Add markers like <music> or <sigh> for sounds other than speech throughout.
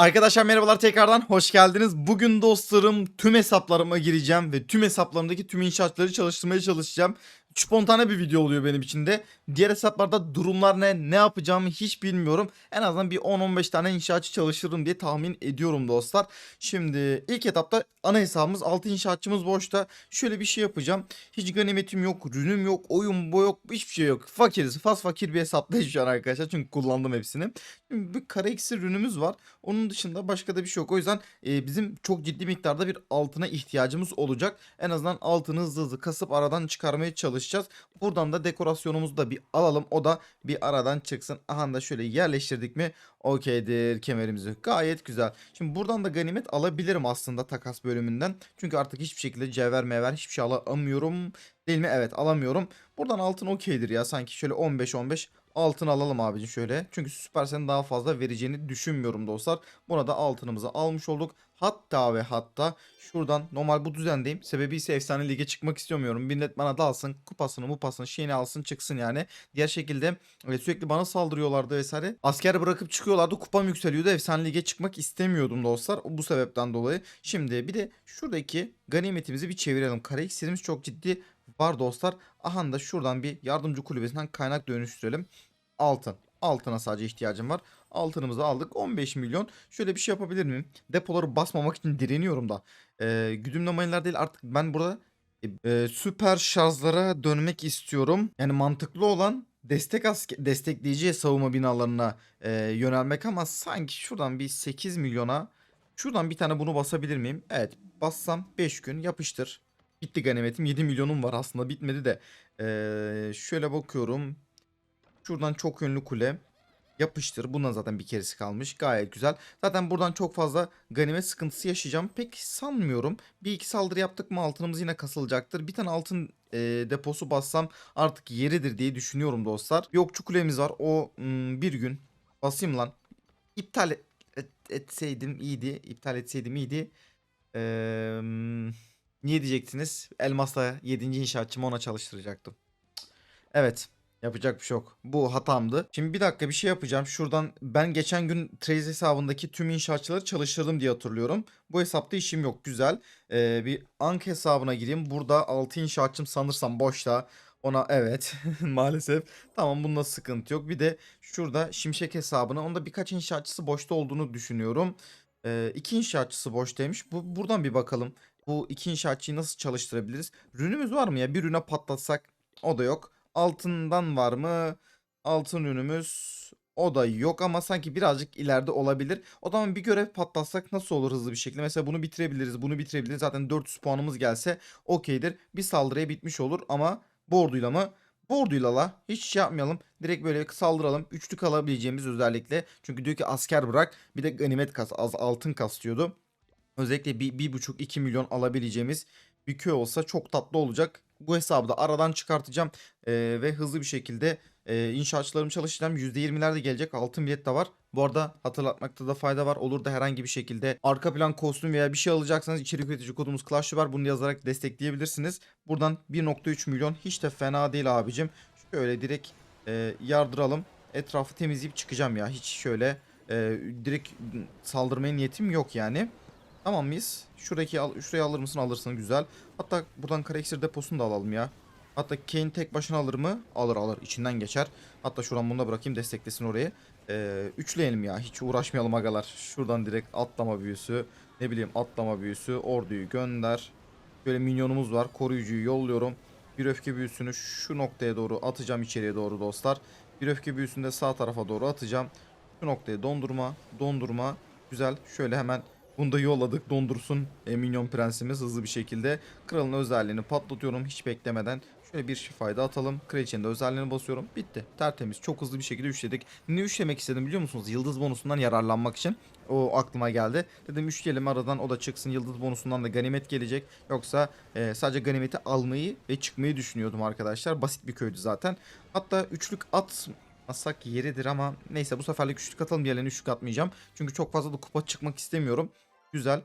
Arkadaşlar merhabalar tekrardan hoş geldiniz. Bugün dostlarım tüm hesaplarıma gireceğim ve tüm hesaplarımdaki tüm inşaatları çalıştırmaya çalışacağım. Spontane bir video oluyor benim için de. Diğer hesaplarda durumlar ne, ne yapacağımı hiç bilmiyorum. En azından bir 10-15 tane inşaatçı çalıştırırım diye tahmin ediyorum dostlar. Şimdi ilk etapta ana hesabımız 6 inşaatçımız boşta. Şöyle bir şey yapacağım. Hiç ganimetim yok, rünüm yok, oyun bu yok, hiçbir şey yok. Fakiriz, faz fakir bir hesaptayız <laughs> şu an arkadaşlar. Çünkü kullandım hepsini. Şimdi bir kare iksir rünümüz var. Onun dışında başka da bir şey yok. O yüzden e, bizim çok ciddi miktarda bir altına ihtiyacımız olacak. En azından altını hızlı hızlı kasıp aradan çıkarmaya çalışacağız. Buradan da dekorasyonumuzu da bir alalım. O da bir aradan çıksın. Aha da şöyle yerleştirdik mi okeydir kemerimizi. Gayet güzel. Şimdi buradan da ganimet alabilirim aslında takas bölümünden. Çünkü artık hiçbir şekilde cevher mever hiçbir şey alamıyorum. Değil mi? Evet alamıyorum. Buradan altın okeydir ya. Sanki şöyle 15-15 altın alalım abicim şöyle. Çünkü Süpersen'in daha fazla vereceğini düşünmüyorum dostlar. Buna da altınımızı almış olduk. Hatta ve hatta şuradan normal bu düzendeyim. Sebebi ise efsane lige çıkmak istemiyorum. Millet bana dalsın kupasını mupasını şeyini alsın çıksın yani. Diğer şekilde e, sürekli bana saldırıyorlardı vesaire. Asker bırakıp çıkıyorlardı kupam yükseliyordu. Efsane lige çıkmak istemiyordum dostlar. Bu sebepten dolayı. Şimdi bir de şuradaki ganimetimizi bir çevirelim. Kare iksirimiz çok ciddi var dostlar. Aha da şuradan bir yardımcı kulübesinden kaynak dönüştürelim. Altın. Altına sadece ihtiyacım var. Altınımızı aldık. 15 milyon. Şöyle bir şey yapabilir miyim? Depoları basmamak için direniyorum da. Ee, güdümlü mayınlar değil artık ben burada e, e, süper şarjlara dönmek istiyorum. Yani mantıklı olan destek aske, destekleyici savunma binalarına e, yönelmek ama sanki şuradan bir 8 milyona şuradan bir tane bunu basabilir miyim? Evet bassam 5 gün yapıştır. Bitti ganimetim 7 milyonum var aslında bitmedi de. Ee, şöyle bakıyorum. Şuradan çok yönlü kule. Yapıştır. Bundan zaten bir keresi kalmış. Gayet güzel. Zaten buradan çok fazla ganimet sıkıntısı yaşayacağım. Pek sanmıyorum. Bir iki saldırı yaptık mı altınımız yine kasılacaktır. Bir tane altın e, deposu bassam artık yeridir diye düşünüyorum dostlar. Bir okçu kulemiz var. O hmm, bir gün basayım lan. İptal et, et- etseydim iyiydi. İptal etseydim iyiydi. Eee... Niye diyeceksiniz? Elmas'la 7. inşaatçımı ona çalıştıracaktım. Evet. Yapacak bir şey yok. Bu hatamdı. Şimdi bir dakika bir şey yapacağım. Şuradan ben geçen gün Trace hesabındaki tüm inşaatçıları çalıştırdım diye hatırlıyorum. Bu hesapta işim yok. Güzel. Ee, bir Ank hesabına gireyim. Burada 6 inşaatçım sanırsam boşta. Ona evet <laughs> maalesef. Tamam bunda sıkıntı yok. Bir de şurada Şimşek hesabına onda birkaç inşaatçısı boşta olduğunu düşünüyorum. Ee, iki inşaatçısı boştaymış. Bu, buradan bir bakalım. Bu iki inşaatçıyı nasıl çalıştırabiliriz? Rünümüz var mı ya? Bir rüne patlatsak o da yok. Altından var mı? Altın ürünümüz o da yok ama sanki birazcık ileride olabilir. O zaman bir görev patlatsak nasıl olur hızlı bir şekilde? Mesela bunu bitirebiliriz, bunu bitirebiliriz. Zaten 400 puanımız gelse okeydir. Bir saldırıya bitmiş olur ama bu orduyla mı? Bu orduyla la hiç şey yapmayalım. Direkt böyle saldıralım. Üçlük alabileceğimiz özellikle. Çünkü diyor ki asker bırak. Bir de ganimet kas, az altın kas diyordu. Özellikle bir, bir buçuk iki milyon alabileceğimiz bir köy olsa çok tatlı olacak. Bu hesabı da aradan çıkartacağım eee, ve hızlı bir şekilde eee inşaatçılarım çalışacağım. %20'ler de gelecek. Altın bilet de var. Bu arada hatırlatmakta da fayda var. Olur da herhangi bir şekilde arka plan kostüm veya bir şey alacaksanız içerik üretici kodumuz Clash var. Bunu yazarak destekleyebilirsiniz. Buradan 1.3 milyon hiç de fena değil abicim. Şöyle direkt eee, yardıralım. Etrafı temizleyip çıkacağım ya. Hiç şöyle eee, direkt saldırmaya niyetim yok yani. Tamam mıyız? Şuradaki al, şurayı alır mısın? Alırsın güzel. Hatta buradan kare iksir deposunu da alalım ya. Hatta Kane tek başına alır mı? Alır alır. İçinden geçer. Hatta şuradan bunu da bırakayım desteklesin orayı. Ee, üçleyelim ya. Hiç uğraşmayalım agalar. Şuradan direkt atlama büyüsü. Ne bileyim atlama büyüsü. Orduyu gönder. Böyle minyonumuz var. Koruyucuyu yolluyorum. Bir öfke büyüsünü şu noktaya doğru atacağım içeriye doğru dostlar. Bir öfke büyüsünü de sağ tarafa doğru atacağım. Şu noktaya dondurma. Dondurma. Güzel. Şöyle hemen bunu da yolladık dondursun e, minyon prensimiz hızlı bir şekilde. Kralın özelliğini patlatıyorum hiç beklemeden. Şöyle bir şifayı da atalım. Kraliçenin de özelliğini basıyorum. Bitti. Tertemiz. Çok hızlı bir şekilde üçledik. Ne üçlemek istedim biliyor musunuz? Yıldız bonusundan yararlanmak için. O aklıma geldi. Dedim üçleyelim aradan o da çıksın. Yıldız bonusundan da ganimet gelecek. Yoksa e, sadece ganimeti almayı ve çıkmayı düşünüyordum arkadaşlar. Basit bir köydü zaten. Hatta üçlük at atmasak yeridir ama neyse bu seferlik üçlük atalım diğerlerini üçlük atmayacağım. Çünkü çok fazla da kupa çıkmak istemiyorum. Güzel.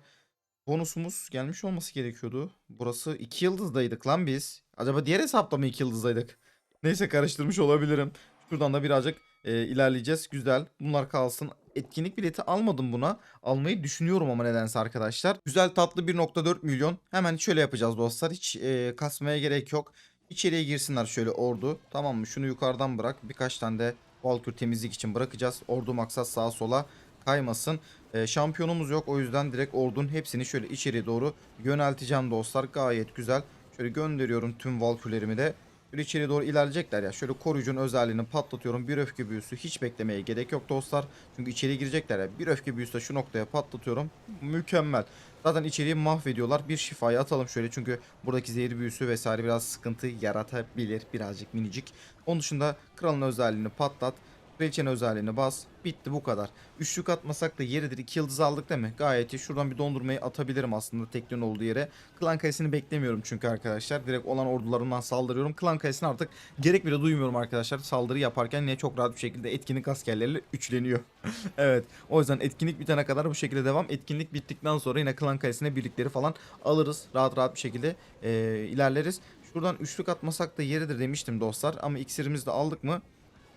Bonusumuz gelmiş olması gerekiyordu. Burası 2 yıldızdaydık lan biz. Acaba diğer hesapta mı 2 yıldızdaydık? Neyse karıştırmış olabilirim. Şuradan da birazcık e, ilerleyeceğiz. Güzel. Bunlar kalsın. Etkinlik bileti almadım buna. Almayı düşünüyorum ama nedense arkadaşlar. Güzel tatlı 1.4 milyon. Hemen şöyle yapacağız dostlar. Hiç e, kasmaya gerek yok. İçeriye girsinler şöyle ordu. Tamam mı? Şunu yukarıdan bırak. Birkaç tane de Valkür temizlik için bırakacağız. Ordu maksat sağa sola kaymasın. E, şampiyonumuz yok. O yüzden direkt ordunun hepsini şöyle içeriye doğru yönelteceğim dostlar. Gayet güzel. Şöyle gönderiyorum tüm Valkürlerimi de. Şöyle içeri doğru ilerleyecekler ya. Şöyle koruyucunun özelliğini patlatıyorum. Bir öfke büyüsü hiç beklemeye gerek yok dostlar. Çünkü içeri girecekler ya. Bir öfke büyüsü de şu noktaya patlatıyorum. Mükemmel. Zaten içeriği mahvediyorlar. Bir şifayı atalım şöyle çünkü buradaki zehir büyüsü vesaire biraz sıkıntı yaratabilir. Birazcık minicik. Onun dışında kralın özelliğini patlat. Kraliçenin özelliğini bas. Bitti bu kadar. Üçlük atmasak da yeridir. İki yıldız aldık değil mi? Gayet iyi. Şuradan bir dondurmayı atabilirim aslında teknenin olduğu yere. Klan kalesini beklemiyorum çünkü arkadaşlar. Direkt olan ordularımdan saldırıyorum. Klan kalesine artık gerek bile duymuyorum arkadaşlar. Saldırı yaparken yine çok rahat bir şekilde etkinlik askerleriyle üçleniyor. <laughs> evet. O yüzden etkinlik bitene kadar bu şekilde devam. Etkinlik bittikten sonra yine klan kalesine birlikleri falan alırız. Rahat rahat bir şekilde e, ilerleriz. Şuradan üçlük atmasak da yeridir demiştim dostlar. Ama iksirimizi de aldık mı?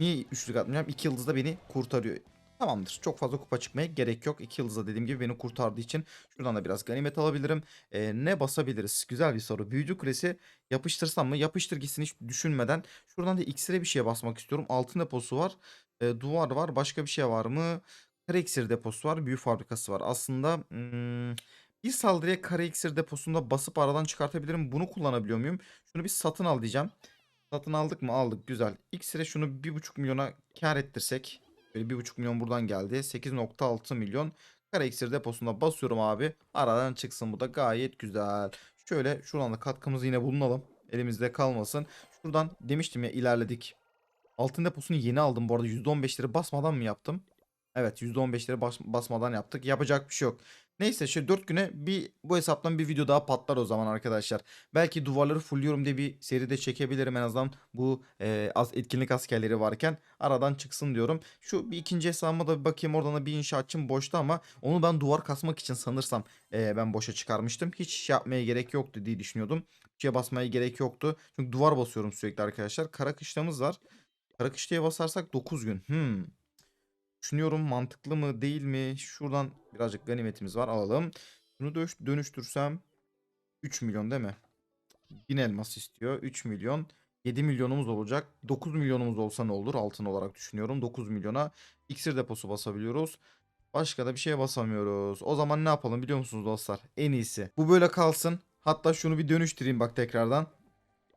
Niye üçlük atmayacağım? İki yıldız da beni kurtarıyor. Tamamdır. Çok fazla kupa çıkmaya gerek yok. İki yıldızda dediğim gibi beni kurtardığı için şuradan da biraz ganimet alabilirim. Ee, ne basabiliriz? Güzel bir soru. Büyücü kulesi yapıştırsam mı? Yapıştır gitsin hiç düşünmeden. Şuradan da iksire bir şeye basmak istiyorum. Altın deposu var. Ee, duvar var. Başka bir şey var mı? Kara iksir deposu var. Büyü fabrikası var. Aslında hmm, bir saldırıya kara iksir deposunda basıp aradan çıkartabilirim. Bunu kullanabiliyor muyum? Şunu bir satın al diyeceğim. Satın aldık mı? Aldık. Güzel. X'e şunu 1.5 milyona kar ettirsek. Böyle 1.5 milyon buradan geldi. 8.6 milyon. Kara iksir deposuna basıyorum abi. Aradan çıksın bu da gayet güzel. Şöyle şuradan da katkımızı yine bulunalım. Elimizde kalmasın. Şuradan demiştim ya ilerledik. Altın deposunu yeni aldım bu arada. %15'leri basmadan mı yaptım? Evet %15'leri bas basmadan yaptık. Yapacak bir şey yok. Neyse şu 4 güne bir bu hesaptan bir video daha patlar o zaman arkadaşlar. Belki duvarları fullüyorum diye bir seride çekebilirim en azından bu e, az etkinlik askerleri varken aradan çıksın diyorum. Şu bir ikinci hesabıma da bir bakayım oradan da bir inşaatçım boşta ama onu ben duvar kasmak için sanırsam e, ben boşa çıkarmıştım. Hiç şey yapmaya gerek yoktu diye düşünüyordum. Şeye basmaya gerek yoktu. Çünkü duvar basıyorum sürekli arkadaşlar. Kara kışlamız var. Kara kışlaya basarsak 9 gün. Hmm. Düşünüyorum mantıklı mı değil mi? Şuradan birazcık ganimetimiz var alalım. Bunu dönüş- dönüştürsem 3 milyon değil mi? 1000 elmas istiyor. 3 milyon. 7 milyonumuz olacak. 9 milyonumuz olsa ne olur? Altın olarak düşünüyorum. 9 milyona iksir deposu basabiliyoruz. Başka da bir şeye basamıyoruz. O zaman ne yapalım biliyor musunuz dostlar? En iyisi. Bu böyle kalsın. Hatta şunu bir dönüştüreyim bak tekrardan.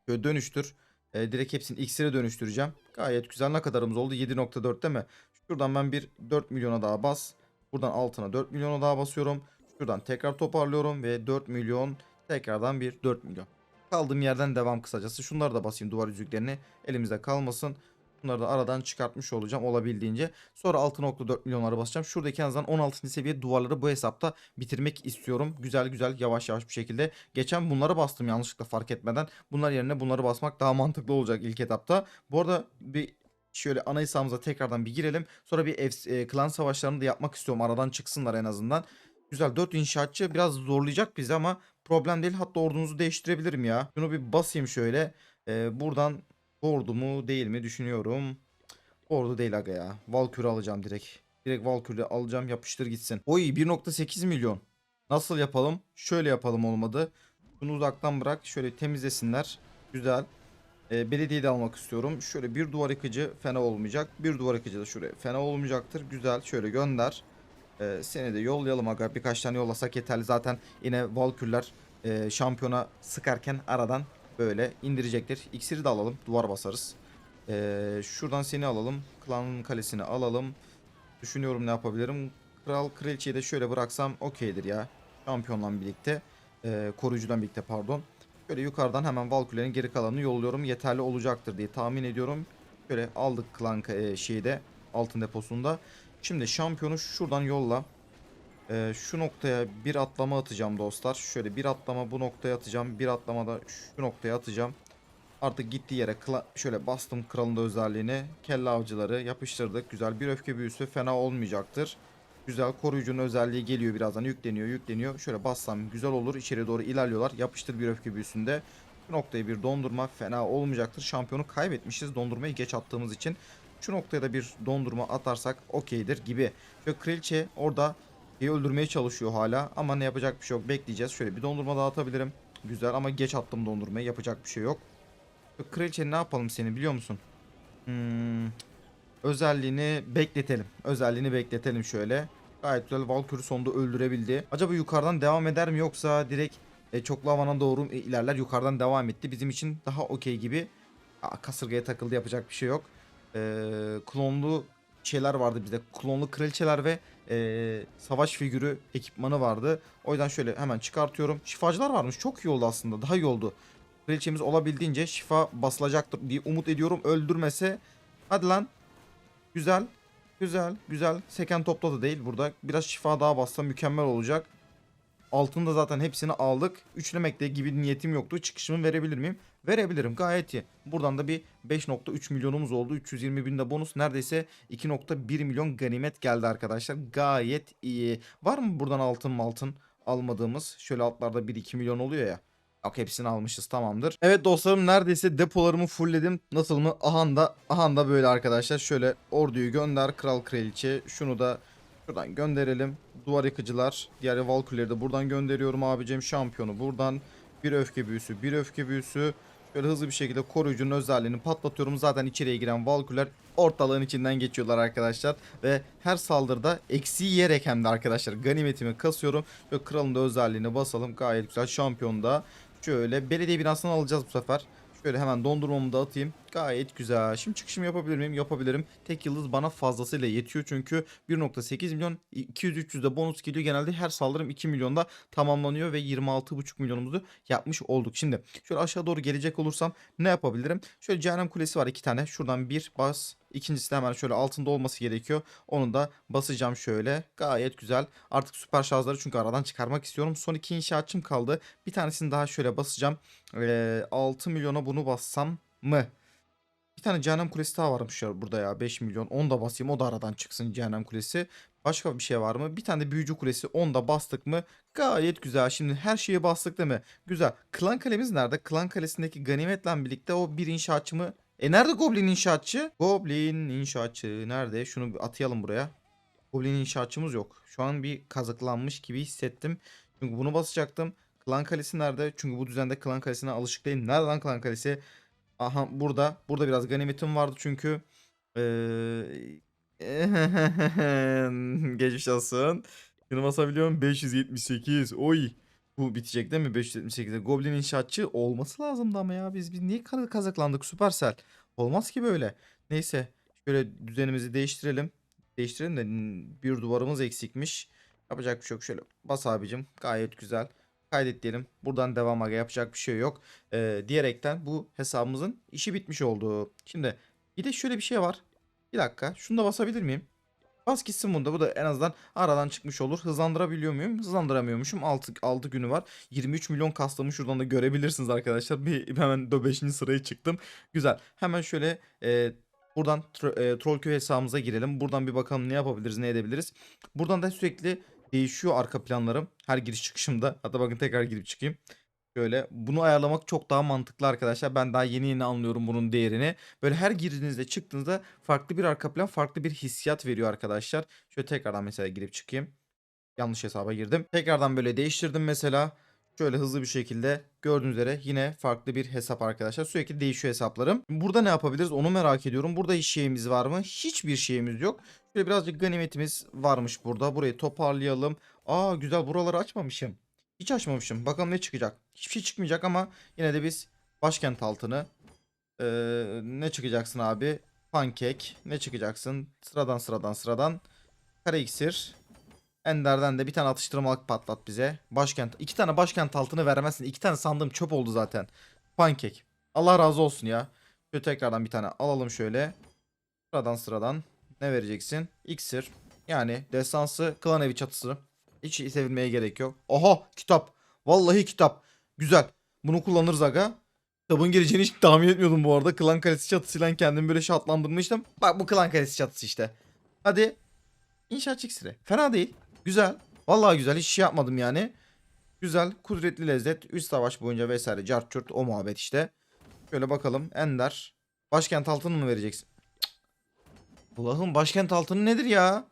Şöyle dönüştür. Ee, direkt hepsini iksire dönüştüreceğim. Gayet güzel. Ne kadarımız oldu? 7.4 değil mi? Şuradan ben bir 4 milyona daha bas. Buradan altına 4 milyona daha basıyorum. Şuradan tekrar toparlıyorum ve 4 milyon tekrardan bir 4 milyon. Kaldığım yerden devam kısacası. Şunları da basayım duvar yüzüklerini. Elimizde kalmasın. Bunları da aradan çıkartmış olacağım olabildiğince. Sonra 6.4 milyonlara basacağım. Şuradaki en azından 16. seviye duvarları bu hesapta bitirmek istiyorum. Güzel güzel yavaş yavaş bir şekilde. Geçen bunları bastım yanlışlıkla fark etmeden. Bunlar yerine bunları basmak daha mantıklı olacak ilk etapta. Bu arada bir şöyle ana hesabımıza tekrardan bir girelim. Sonra bir ev, e, klan savaşlarını da yapmak istiyorum. Aradan çıksınlar en azından. Güzel 4 inşaatçı biraz zorlayacak bizi ama problem değil. Hatta ordumuzu değiştirebilirim ya. Şunu bir basayım şöyle. E, buradan ordu mu değil mi düşünüyorum. Ordu değil aga ya. Valkür'ü alacağım direkt. Direkt Valkür'ü alacağım yapıştır gitsin. Oy 1.8 milyon. Nasıl yapalım? Şöyle yapalım olmadı. Bunu uzaktan bırak. Şöyle temizlesinler. Güzel. E, belediyeyi de almak istiyorum. Şöyle bir duvar yıkıcı fena olmayacak. Bir duvar yıkıcı da şuraya fena olmayacaktır. Güzel. Şöyle gönder. E, seni de yollayalım aga. Birkaç tane yollasak yeterli. Zaten yine Valkürler e, şampiyona sıkarken aradan böyle indirecektir. İksiri de alalım. Duvar basarız. E, şuradan seni alalım. Klanın kalesini alalım. Düşünüyorum ne yapabilirim. Kral kraliçeyi de şöyle bıraksam okeydir ya. Şampiyonla birlikte. E, koruyucudan birlikte pardon. Şöyle yukarıdan hemen Valkürlerin geri kalanını yolluyorum. Yeterli olacaktır diye tahmin ediyorum. Şöyle aldık klan e, şeyi de altın deposunda. Şimdi şampiyonu şuradan yolla. E, şu noktaya bir atlama atacağım dostlar. Şöyle bir atlama bu noktaya atacağım. Bir atlama da şu noktaya atacağım. Artık gittiği yere şöyle bastım kralın da özelliğini. Kelle avcıları yapıştırdık. Güzel bir öfke büyüsü fena olmayacaktır. Güzel koruyucunun özelliği geliyor birazdan yükleniyor yükleniyor. Şöyle bassam güzel olur içeri doğru ilerliyorlar. Yapıştır bir öfke büyüsünde. Bu noktayı bir dondurma fena olmayacaktır. Şampiyonu kaybetmişiz dondurmayı geç attığımız için. Şu noktaya da bir dondurma atarsak okeydir gibi. Şöyle kraliçe orada öldürmeye çalışıyor hala. Ama ne yapacak bir şey yok. Bekleyeceğiz. Şöyle bir dondurma daha atabilirim. Güzel ama geç attım dondurmayı. Yapacak bir şey yok. Şu kraliçe ne yapalım seni biliyor musun? Hmm, özelliğini bekletelim. Özelliğini bekletelim şöyle. Gayet güzel Valkyrie sonunda öldürebildi. Acaba yukarıdan devam eder mi yoksa direkt e, çoklu havana doğru e, ilerler. Yukarıdan devam etti. Bizim için daha okey gibi. Aa, kasırgaya takıldı yapacak bir şey yok. Ee, klonlu şeyler vardı bizde. Klonlu kraliçeler ve e, savaş figürü ekipmanı vardı. O yüzden şöyle hemen çıkartıyorum. Şifacılar varmış. Çok iyi oldu aslında. Daha iyi oldu. Kraliçemiz olabildiğince şifa basılacaktır diye umut ediyorum. Öldürmese. Hadi lan. Güzel. Güzel. Güzel. Seken topta da değil burada. Biraz şifa daha bassa mükemmel olacak. Altında zaten hepsini aldık. Üçlemekte gibi niyetim yoktu. Çıkışımı verebilir miyim? Verebilirim gayet iyi. Buradan da bir 5.3 milyonumuz oldu. 320 bin de bonus. Neredeyse 2.1 milyon ganimet geldi arkadaşlar. Gayet iyi. Var mı buradan altın altın almadığımız? Şöyle altlarda 1-2 milyon oluyor ya. Yok hepsini almışız tamamdır. Evet dostlarım neredeyse depolarımı fullledim. Nasıl mı? Ahanda, ahanda böyle arkadaşlar. Şöyle orduyu gönder kral kraliçe. Şunu da şuradan gönderelim. Duvar yıkıcılar. Diğer Valkyrie'leri de buradan gönderiyorum abicim. Şampiyonu buradan. Bir öfke büyüsü, bir öfke büyüsü. Şöyle hızlı bir şekilde koruyucunun özelliğini patlatıyorum. Zaten içeriye giren Valkyrie'ler ortalığın içinden geçiyorlar arkadaşlar. Ve her saldırıda eksi yiyerek hem de arkadaşlar ganimetimi kasıyorum. Ve kralın da özelliğini basalım. Gayet güzel şampiyonda. Şöyle belediye binasını alacağız bu sefer. Şöyle hemen dondurmamı da atayım. Gayet güzel. Şimdi çıkışımı yapabilir miyim? Yapabilirim. Tek yıldız bana fazlasıyla yetiyor çünkü 1.8 milyon 200-300 de bonus geliyor. Genelde her saldırım 2 milyonda tamamlanıyor ve 26.5 milyonumuzu yapmış olduk. Şimdi şöyle aşağı doğru gelecek olursam ne yapabilirim? Şöyle cehennem kulesi var iki tane. Şuradan bir bas. İkincisi de hemen şöyle altında olması gerekiyor. Onu da basacağım şöyle. Gayet güzel. Artık süper şarjları çünkü aradan çıkarmak istiyorum. Son iki inşaatçım kaldı. Bir tanesini daha şöyle basacağım. Ee, 6 milyona bunu bassam mı? Bir tane cehennem kulesi daha varmış ya burada ya 5 milyon. Onu da basayım o da aradan çıksın cehennem kulesi. Başka bir şey var mı? Bir tane de büyücü kulesi onu da bastık mı? Gayet güzel. Şimdi her şeyi bastık değil mi? Güzel. Klan kalemiz nerede? Klan kalesindeki ganimetle birlikte o bir inşaatçımı... E nerede Goblin inşaatçı? Goblin inşaatçı nerede? Şunu bir atayalım buraya. Goblin inşaatçımız yok. Şu an bir kazıklanmış gibi hissettim. Çünkü bunu basacaktım. Klan kalesi nerede? Çünkü bu düzende klan kalesine alışık değilim. Nerede lan klan kalesi? Aha burada. Burada biraz ganimetim vardı çünkü. Ee... <laughs> Geçmiş olsun. Şunu basabiliyorum. 578. Oy. Bu bitecek değil mi? 578'de. Goblin inşaatçı olması lazımdı ama ya. Biz, biz niye kazıklandık Supercell? Olmaz ki böyle. Neyse. Şöyle düzenimizi değiştirelim. Değiştirelim de n- bir duvarımız eksikmiş. Yapacak bir şey yok. Şöyle bas abicim. Gayet güzel. Kaydet diyelim. Buradan devam aga yapacak bir şey yok. Ee, diyerekten bu hesabımızın işi bitmiş oldu. Şimdi bir de şöyle bir şey var. Bir dakika. Şunu da basabilir miyim? Bas gitsin bunda. Bu da en azından aradan çıkmış olur. Hızlandırabiliyor muyum? Hızlandıramıyormuşum. 6, 6 günü var. 23 milyon kastımı şuradan da görebilirsiniz arkadaşlar. Bir hemen de 5. sıraya çıktım. Güzel. Hemen şöyle e, buradan tro- e, Trollköy hesabımıza girelim. Buradan bir bakalım ne yapabiliriz, ne edebiliriz. Buradan da sürekli değişiyor arka planlarım. Her giriş çıkışımda. Hatta bakın tekrar girip çıkayım. Şöyle bunu ayarlamak çok daha mantıklı arkadaşlar. Ben daha yeni yeni anlıyorum bunun değerini. Böyle her girdiğinizde çıktığınızda farklı bir arka plan, farklı bir hissiyat veriyor arkadaşlar. Şöyle tekrardan mesela girip çıkayım. Yanlış hesaba girdim. Tekrardan böyle değiştirdim mesela. Şöyle hızlı bir şekilde gördüğünüz üzere yine farklı bir hesap arkadaşlar. Sürekli değişiyor hesaplarım. Burada ne yapabiliriz onu merak ediyorum. Burada hiç şeyimiz var mı? Hiçbir şeyimiz yok. Şöyle birazcık ganimetimiz varmış burada. Burayı toparlayalım. Aa güzel buraları açmamışım. Hiç açmamışım. Bakalım ne çıkacak. Hiçbir şey çıkmayacak ama yine de biz başkent altını ee, ne çıkacaksın abi? Pankek. Ne çıkacaksın? Sıradan sıradan sıradan. Kara iksir. Ender'den de bir tane atıştırmalık patlat bize. Başkent. iki tane başkent altını vermezsin. İki tane sandığım çöp oldu zaten. Pankek. Allah razı olsun ya. Şöyle tekrardan bir tane alalım şöyle. Sıradan sıradan. Ne vereceksin? İksir. Yani destansı klan evi çatısı. Hiç sevilmeye gerek yok. Oha kitap. Vallahi kitap. Güzel. Bunu kullanırız aga. Kitabın geleceğini hiç tahmin etmiyordum bu arada. Klan kalesi çatısıyla kendimi böyle şartlandırmıştım. Bak bu klan kalesi çatısı işte. Hadi. İnşaat iksiri. Fena değil. Güzel. Vallahi güzel. Hiç şey yapmadım yani. Güzel. Kudretli lezzet. Üst savaş boyunca vesaire. Cart curt. O muhabbet işte. Şöyle bakalım. Ender. Başkent altını mı vereceksin? Cık. Allah'ın başkent altını nedir ya?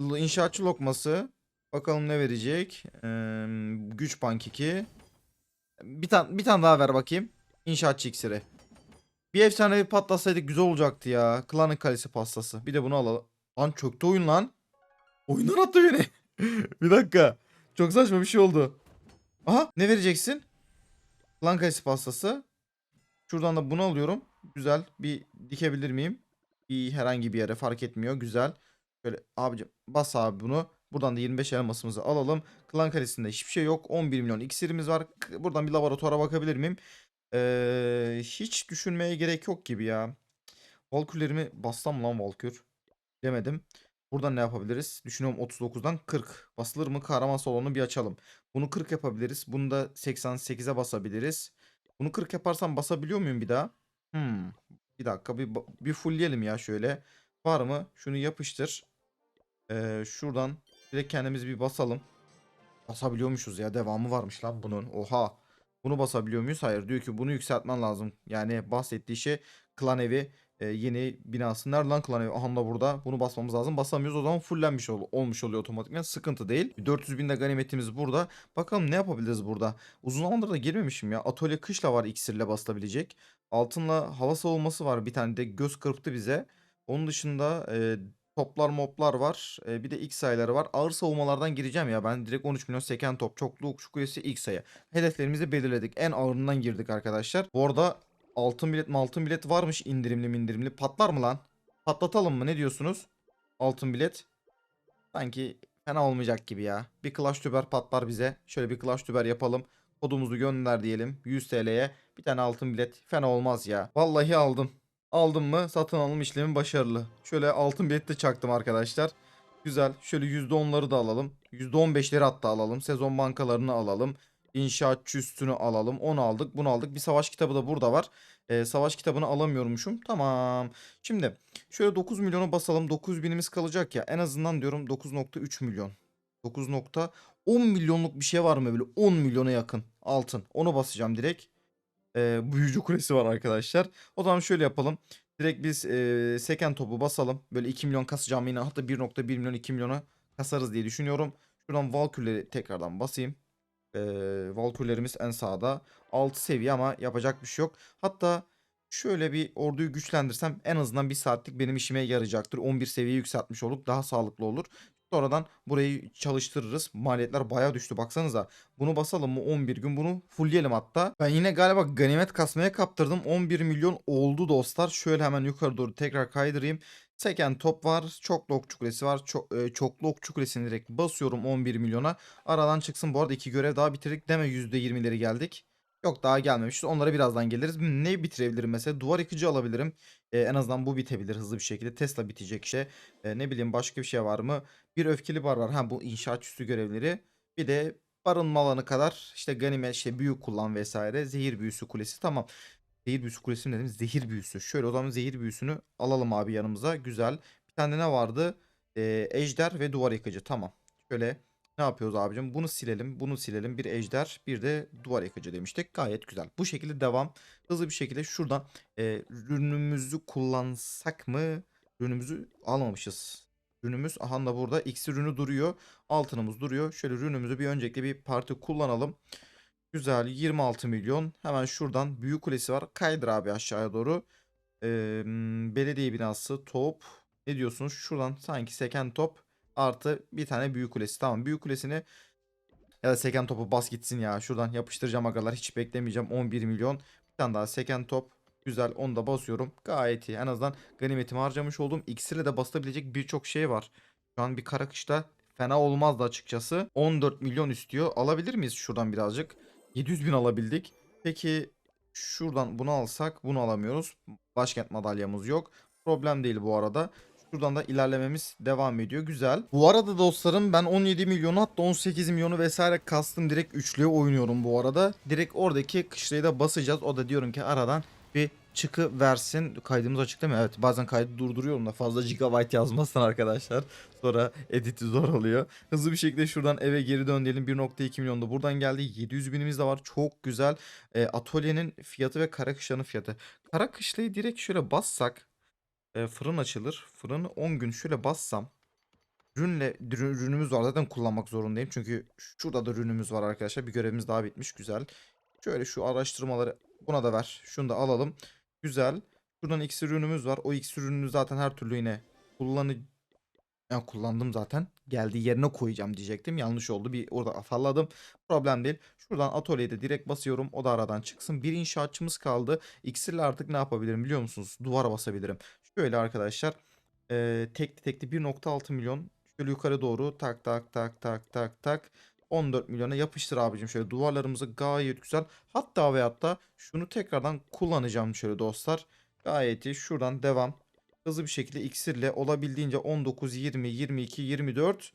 İnşaatçı lokması. Bakalım ne verecek. Ee, güç bank 2. Bir tane bir tane daha ver bakayım. İnşaatçı iksiri. Bir efsane bir patlasaydık güzel olacaktı ya. Klanın kalesi pastası. Bir de bunu alalım. Lan çöktü oyun lan. Oyundan attı beni. <laughs> bir dakika. Çok saçma bir şey oldu. Aha ne vereceksin? Klan kalesi pastası. Şuradan da bunu alıyorum. Güzel. Bir dikebilir miyim? Bir herhangi bir yere fark etmiyor. Güzel. Şöyle abicim bas abi bunu. Buradan da 25 elmasımızı alalım. Klan kalesinde hiçbir şey yok. 11 milyon iksirimiz var. Buradan bir laboratuvara bakabilir miyim? Ee, hiç düşünmeye gerek yok gibi ya. Valkürlerimi bassam lan Valkür. Demedim. Buradan ne yapabiliriz? Düşünüyorum 39'dan 40. Basılır mı? Kahraman salonu bir açalım. Bunu 40 yapabiliriz. Bunu da 88'e basabiliriz. Bunu 40 yaparsam basabiliyor muyum bir daha? Hmm. Bir dakika bir, bir fullleyelim ya şöyle. Var mı? Şunu yapıştır. Ee, şuradan direkt kendimiz bir basalım. Basabiliyormuşuz ya. Devamı varmış lan bunun. Oha. Bunu basabiliyor muyuz? Hayır. Diyor ki bunu yükseltmen lazım. Yani bahsettiği şey klan evi e, yeni binası. Nerede lan klan evi? Aha da burada. Bunu basmamız lazım. Basamıyoruz. O zaman fullenmiş ol- olmuş oluyor otomatikman. Sıkıntı değil. 400 bin de ganimetimiz burada. Bakalım ne yapabiliriz burada? Uzun zamandır da girmemişim ya. Atölye kışla var iksirle basılabilecek. Altınla hava savunması var. Bir tane de göz kırptı bize. Onun dışında e, toplar moplar var. E, bir de X sayıları var. Ağır savunmalardan gireceğim ya. Ben direkt 13 milyon seken top. Çoklu okçu kulesi X sayı. Hedeflerimizi belirledik. En ağırından girdik arkadaşlar. Bu arada altın bilet altın bilet varmış indirimli indirimli. Patlar mı lan? Patlatalım mı? Ne diyorsunuz? Altın bilet. Sanki fena olmayacak gibi ya. Bir Clash Tüber patlar bize. Şöyle bir Clash Tüber yapalım. Kodumuzu gönder diyelim. 100 TL'ye. Bir tane altın bilet. Fena olmaz ya. Vallahi aldım. Aldım mı satın alım işlemi başarılı. Şöyle altın bilet de çaktım arkadaşlar. Güzel. Şöyle %10'ları da alalım. %15'leri hatta alalım. Sezon bankalarını alalım. İnşaatçı üstünü alalım. Onu aldık. Bunu aldık. Bir savaş kitabı da burada var. Ee, savaş kitabını alamıyormuşum. Tamam. Şimdi şöyle 9 milyonu basalım. 9 binimiz kalacak ya. En azından diyorum 9.3 milyon. 9.10 milyonluk bir şey var mı böyle 10 milyona yakın altın. Onu basacağım direkt. Ee, büyücü kulesi var arkadaşlar. O zaman şöyle yapalım. Direkt biz e, seken topu basalım. Böyle 2 milyon kasacağım yine. Hatta 1.1 milyon 2 milyona kasarız diye düşünüyorum. Şuradan Valkürleri tekrardan basayım. Ee, Valkürlerimiz en sağda. 6 seviye ama yapacak bir şey yok. Hatta şöyle bir orduyu güçlendirsem en azından bir saatlik benim işime yarayacaktır. 11 seviye yükseltmiş olduk. Daha sağlıklı olur. Sonradan burayı çalıştırırız. Maliyetler baya düştü baksanıza. Bunu basalım mı 11 gün bunu fullleyelim hatta. Ben yine galiba ganimet kasmaya kaptırdım. 11 milyon oldu dostlar. Şöyle hemen yukarı doğru tekrar kaydırayım. Seken top var. Çoklu okçu kulesi var. Çok, e, çoklu okçu kulesini direkt basıyorum 11 milyona. Aradan çıksın. Bu arada iki görev daha bitirdik. Deme %20'leri geldik. Yok daha gelmemişiz. Onlara birazdan geliriz. Ne bitirebilirim mesela? Duvar yıkıcı alabilirim. E, en azından bu bitebilir hızlı bir şekilde. Tesla bitecek işte. E, ne bileyim başka bir şey var mı? Bir öfkeli bar var. Ha bu inşaat üstü görevleri. Bir de barınma alanı kadar işte ganimet işte büyü kullan vesaire. Zehir büyüsü kulesi tamam. Zehir büyüsü kulesi mi dedim? Zehir büyüsü. Şöyle o zaman zehir büyüsünü alalım abi yanımıza. Güzel. Bir tane ne vardı? Ee, ejder ve duvar yıkıcı. Tamam. Şöyle ne yapıyoruz abicim? Bunu silelim. Bunu silelim. Bir ejder bir de duvar yıkıcı demiştik. Gayet güzel. Bu şekilde devam. Hızlı bir şekilde şuradan e, ürünümüzü kullansak mı? Ürünümüzü almamışız. Ürünümüz aha da burada. X ürünü duruyor. Altınımız duruyor. Şöyle ürünümüzü bir öncelikle bir parti kullanalım. Güzel 26 milyon. Hemen şuradan büyük kulesi var. Kaydır abi aşağıya doğru. M, belediye binası top. Ne diyorsunuz? Şuradan sanki seken top artı bir tane büyük kulesi. Tamam büyük kulesini ya da seken topu bas gitsin ya. Şuradan yapıştıracağım agalar. Hiç beklemeyeceğim. 11 milyon. Bir tane daha seken top. Güzel onu da basıyorum. Gayet iyi. En azından ganimetimi harcamış oldum. İksirle de basılabilecek birçok şey var. Şu an bir kara kışla fena olmazdı açıkçası. 14 milyon istiyor. Alabilir miyiz şuradan birazcık? 700 bin alabildik. Peki şuradan bunu alsak bunu alamıyoruz. Başkent madalyamız yok. Problem değil bu arada. Şuradan da ilerlememiz devam ediyor. Güzel. Bu arada dostlarım ben 17 milyonu hatta 18 milyonu vesaire kastım direkt üçlüye oynuyorum bu arada. Direkt oradaki kışlayı da basacağız. O da diyorum ki aradan bir çıkı versin. Kaydımız açık değil mi? Evet bazen kaydı durduruyorum da fazla gigabyte yazmasın arkadaşlar. Sonra editi zor oluyor. Hızlı bir şekilde şuradan eve geri dön diyelim. 1.2 milyon da buradan geldi. 700 binimiz de var. Çok güzel. E, atölyenin fiyatı ve kara kışlanın fiyatı. Kara kışlayı direkt şöyle bassak. E, fırın açılır. Fırını 10 gün şöyle bassam. Ürünle ürün- ürünümüz var zaten kullanmak zorundayım. Çünkü şurada da ürünümüz var arkadaşlar. Bir görevimiz daha bitmiş. Güzel. Şöyle şu araştırmaları buna da ver. Şunu da alalım. Güzel. Şuradan iksir ürünümüz var. O iksir ürünü zaten her türlü yine kullanı yani kullandım zaten. Geldiği yerine koyacağım diyecektim. Yanlış oldu. Bir orada afalladım. Problem değil. Şuradan atölyede direkt basıyorum. O da aradan çıksın. Bir inşaatçımız kaldı. İksirle artık ne yapabilirim biliyor musunuz? Duvara basabilirim. Şöyle arkadaşlar. Eee tekli tekli 1.6 milyon. Şöyle yukarı doğru tak tak tak tak tak tak. 14 milyona yapıştır abicim şöyle duvarlarımızı gayet güzel. Hatta ve hatta şunu tekrardan kullanacağım şöyle dostlar. Gayet iyi. Şuradan devam. Hızlı bir şekilde iksirle olabildiğince 19, 20, 22, 24,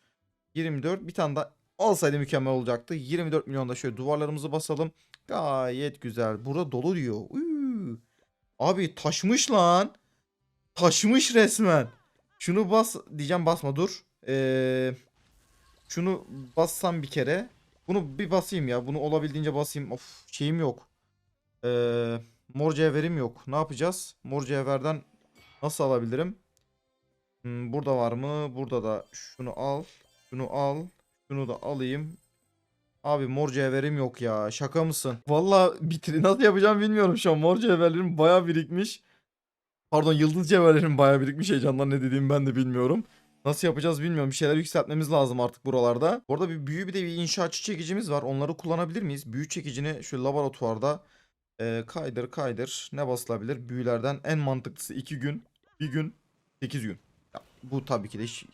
24 bir tane daha alsaydı mükemmel olacaktı. 24 milyonda şöyle duvarlarımızı basalım. Gayet güzel. Burada dolu diyor. Üü. Abi taşmış lan. Taşmış resmen. Şunu bas diyeceğim basma dur. Ee, şunu bassam bir kere. Bunu bir basayım ya. Bunu olabildiğince basayım. Of şeyim yok. Ee, mor cevherim yok. Ne yapacağız? Mor cevherden nasıl alabilirim? Hmm, burada var mı? Burada da şunu al. Şunu al. Şunu da alayım. Abi mor cevherim yok ya. Şaka mısın? Valla bitir nasıl yapacağım bilmiyorum şu an. Mor cevherlerim baya birikmiş. Pardon yıldız cevherlerim baya birikmiş. Heyecandan ne dediğimi ben de bilmiyorum. Nasıl yapacağız bilmiyorum. Bir şeyler yükseltmemiz lazım artık buralarda. Bu arada bir büyü bir de bir inşaatçı çekicimiz var. Onları kullanabilir miyiz? Büyü çekicini şu laboratuvarda e, kaydır kaydır. Ne basılabilir? Büyülerden en mantıklısı 2 gün. 1 gün. 8 gün. Ya, bu tabii ki de iş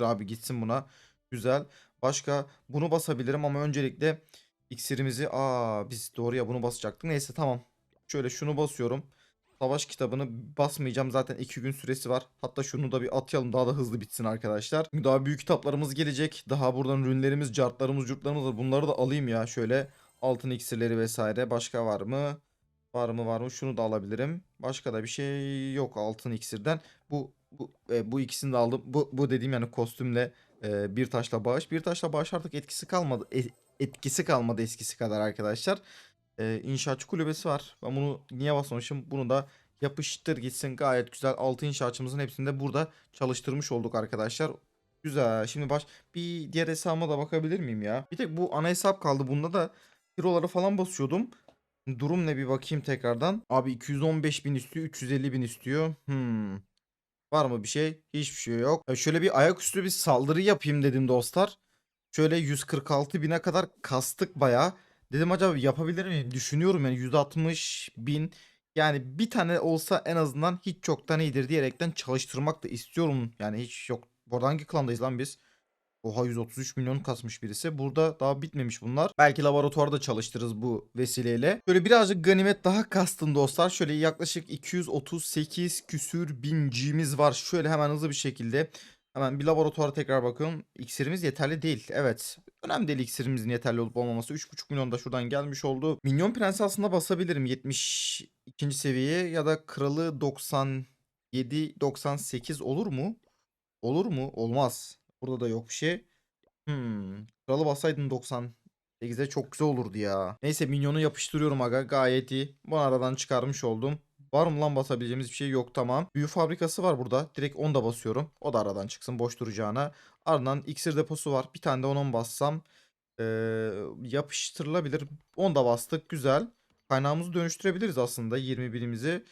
abi gitsin buna. Güzel. Başka bunu basabilirim ama öncelikle iksirimizi aa biz doğruya bunu basacaktık. Neyse tamam. Şöyle şunu basıyorum. Savaş kitabını basmayacağım zaten 2 gün süresi var. Hatta şunu da bir atayalım daha da hızlı bitsin arkadaşlar. Daha büyük kitaplarımız gelecek. Daha buradan ürünlerimiz, cartlarımız, curtlarımız var. Bunları da alayım ya şöyle. Altın iksirleri vesaire. Başka var mı? Var mı var mı? Şunu da alabilirim. Başka da bir şey yok altın iksirden. Bu bu e, bu ikisini de aldım. Bu bu dediğim yani kostümle e, bir taşla bağış. Bir taşla bağış artık etkisi kalmadı. E- etkisi kalmadı eskisi kadar arkadaşlar. E, inşaatçı kulübesi var. Ben bunu niye basmamışım? Bunu da yapıştır gitsin. Gayet güzel. Altı inşaatçımızın hepsini de burada çalıştırmış olduk arkadaşlar. Güzel. Şimdi baş bir diğer hesabıma da bakabilir miyim ya? Bir tek bu ana hesap kaldı. Bunda da hero'lara falan basıyordum. Durum ne bir bakayım tekrardan. Abi 215 bin istiyor, 350 bin istiyor. Hmm. Var mı bir şey? Hiçbir şey yok. E, Şöyle bir ayaküstü bir saldırı yapayım dedim dostlar. Şöyle 146 bine kadar kastık bayağı. Dedim acaba yapabilir miyim? Düşünüyorum yani 160 bin. Yani bir tane olsa en azından hiç çoktan iyidir diyerekten çalıştırmak da istiyorum. Yani hiç yok. Bu arada hangi klandayız lan biz? Oha 133 milyon kasmış birisi. Burada daha bitmemiş bunlar. Belki laboratuvarda çalıştırırız bu vesileyle. Böyle birazcık ganimet daha kastım dostlar. Şöyle yaklaşık 238 küsür bincimiz var. Şöyle hemen hızlı bir şekilde hemen bir laboratuvara tekrar bakıyorum. İksirimiz yeterli değil. Evet. Önemli değil iksirimizin yeterli olup olmaması. 3,5 milyon da şuradan gelmiş oldu. Minyon Prensi aslında basabilirim 72. seviyeye ya da Kralı 97 98 olur mu? Olur mu? Olmaz. Burada da yok bir şey. Hmm. Kralı bassaydın 98'e çok güzel olurdu ya. Neyse minyonu yapıştırıyorum aga. Gayet iyi. Bunu aradan çıkarmış oldum. Var mı lan basabileceğimiz bir şey yok tamam. Büyü fabrikası var burada. Direkt onu da basıyorum. O da aradan çıksın boş duracağına. Ardından iksir deposu var. Bir tane de onu bassam. Ee, yapıştırılabilir. Onu da bastık. Güzel. Kaynağımızı dönüştürebiliriz aslında 20 birimizi.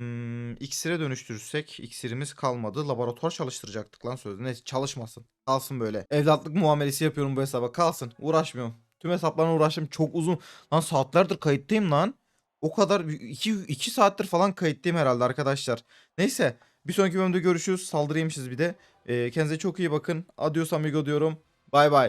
Hmm, iksire dönüştürürsek iksirimiz kalmadı. Laboratuvar çalıştıracaktık lan sözde. Neyse çalışmasın. Kalsın böyle. Evlatlık muamelesi yapıyorum bu hesaba. Kalsın. Uğraşmıyorum. Tüm hesaplarına uğraştım. Çok uzun. Lan saatlerdir kayıttayım lan. O kadar 2 2 saattir falan kayıttayım herhalde arkadaşlar. Neyse. Bir sonraki bölümde görüşürüz. Saldırı yemişiz bir de. Ee, kendinize çok iyi bakın. Adios amigo diyorum. Bay bay.